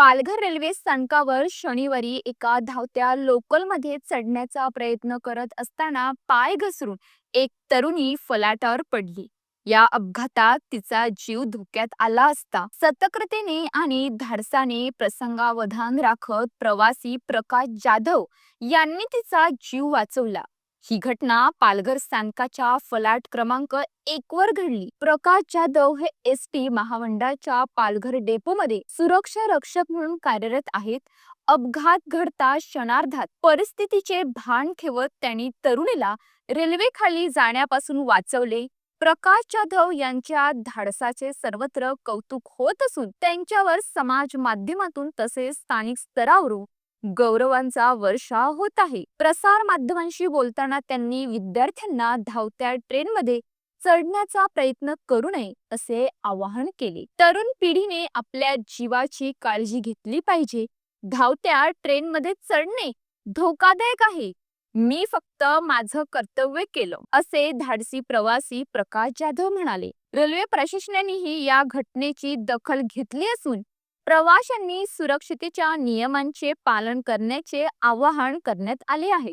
Palghar railway स्थानकावर शनिवारी एका धावत्या लोकलमध्ये चढण्याचा प्रयत्न करत असताना पाय घसरून एक तरुणी फलाटावर पडली. या अपघातात तिचा जीव धोक्यात आला असता सतर्कतेने आणि धाडसाने प्रसंगावधान राखत प्रवासी प्रकाश जाधव यांनी तिचा जीव वाचवला. ही घटना पालघर स्थानकाच्या फलाट क्रमांक एक वर घडली. प्रकाश जाधव हे एस टी महामंडळाच्या पालघर डेपोमध्ये सुरक्षा रक्षक म्हणून कार्यरत आहेत. अपघात घडता क्षणार्धात परिस्थितीचे भान ठेवत त्यांनी तरुणीला रेल्वे खाली जाण्यापासून वाचवले. प्रकाश जाधव यांच्या धाडसाचे सर्वत्र कौतुक होत असून त्यांच्यावर समाज माध्यमातून तसेच स्थानिक स्तरावरून गौरवांचा वर्षा होत आहे. प्रसार माध्यमांशी बोलताना त्यांनी विद्यार्थ्यांना धावत्या ट्रेनमध्ये चढण्याचा प्रयत्न करू नये असे आवाहन केले. तरुण पिढीने आपल्या जीवाची काळजी घेतली पाहिजे. धावत्या ट्रेनमध्ये चढणे धोकादायक आहे. मी फक्त माझं कर्तव्य केलं असे धाडसी प्रवासी प्रकाश जाधव म्हणाले. रेल्वे प्रशासनानेही या घटनेची दखल घेतली असून प्रवाशांनी सुरक्षितेच्या नियमांचे पालन करण्याचे आवाहन करण्यात आले आहे.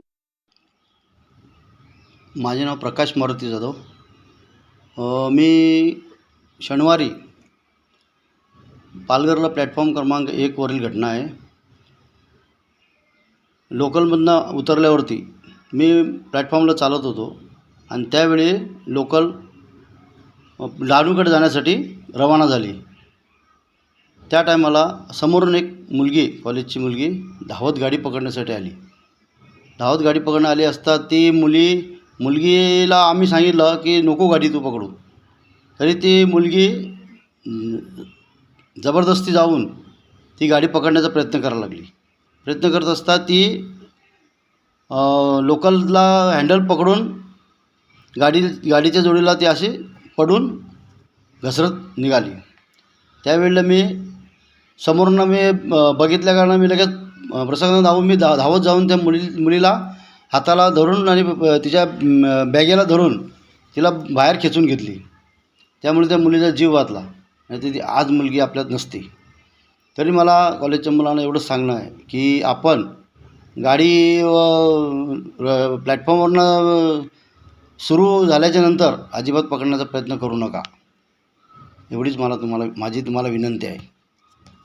माझे नाव प्रकाश मारुती जाधव. अ, मी शनिवारी पालघरला प्लॅटफॉर्म क्रमांक एकवरील घटना आहे. लोकलमधनं उतरल्यावरती मी प्लॅटफॉर्मला चालत होतो आणि त्यावेळी लोकल अ, जाण्यासाठी रवाना झाली. त्या टायमाला समोरून एक मुलगी कॉलेजची मुलगी धावत गाडी पकडण्यासाठी आली. धावत गाडी पकडणं आली असता ती मुली मुलगीला आम्ही सांगितलं की नको गाडी तू पकडू. तरी ती मुलगी जबरदस्ती जाऊन ती गाडी पकडण्याचा प्रयत्न करायला लागली. प्रयत्न करत असता ती लोकलला हँडल पकडून गाडी गाडीच्या जोडीला ती अशी पडून घसरत निघाली. त्यावेळेला मी समोरनं मी अं, बघितल्या कारणानं मी लगेच प्रसंगानं धावून मी धा धावत जाऊन त्या मुली मुलीला हाताला धरून आणि तिच्या बॅगेला धरून तिला बाहेर खेचून घेतली. त्यामुळे त्या मुलीचा जीव वाचला. नाही ती आज मुलगी आपल्यात नसती. तरी मला कॉलेजच्या मुलांना एवढंच सांगणं आहे की आपण गाडी प्लॅटफॉर्मवरनं सुरू झाल्याच्यानंतर अजिबात पकडण्याचा प्रयत्न करू नका. एवढीच मला तुम्हाला माझी तुम्हाला विनंती आहे.